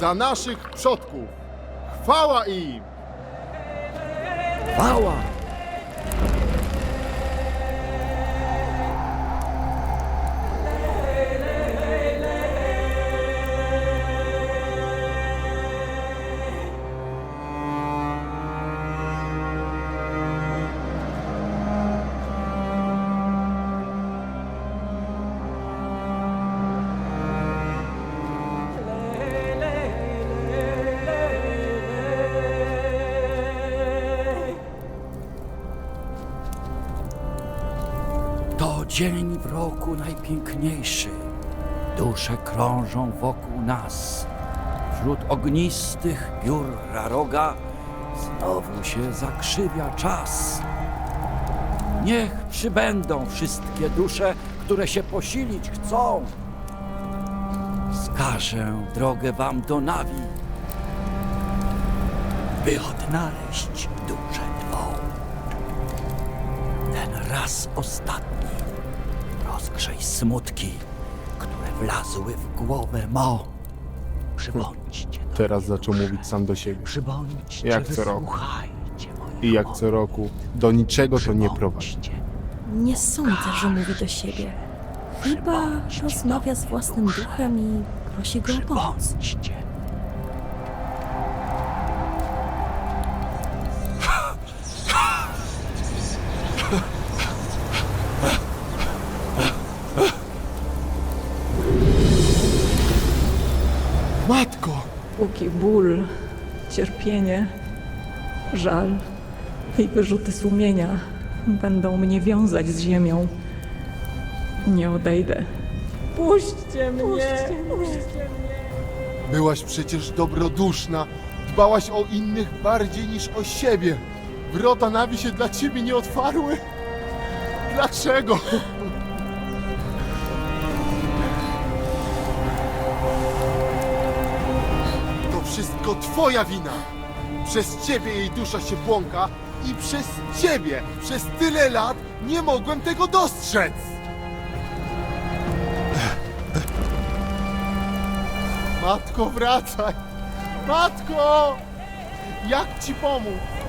za naszych przodków. Chwała im! Chwała! Dzień w roku najpiękniejszy. Dusze krążą wokół nas. Wśród ognistych piór roga znowu się zakrzywia czas. Niech przybędą wszystkie dusze, które się posilić chcą. Wskażę drogę wam do Nawi, by odnaleźć duszę twą. Ten raz ostatni rozgrzej smutki, które wlazły w głowę mo. Przybądźcie do Teraz mnie, zaczął dusze. mówić sam do siebie. Przybądźcie, Jak co roku. wysłuchajcie moich I jak co roku, do niczego to nie prowadzi. Przybądźcie. Nie sądzę, że mówi do siebie. Chyba rozmawia z własnym duchem i prosi go o pomoc. Przybądźcie. Matko! Póki ból, cierpienie, żal i wyrzuty sumienia będą mnie wiązać z ziemią, nie odejdę. Puśćcie mnie! Puśćcie mnie! Byłaś przecież dobroduszna. Dbałaś o innych bardziej niż o siebie. Wrota Nawi się dla ciebie nie otwarły. Dlaczego? Wszystko twoja wina. Przez ciebie jej dusza się błąka i przez ciebie przez tyle lat nie mogłem tego dostrzec. Matko, wracaj! Matko! Jak ci pomóc?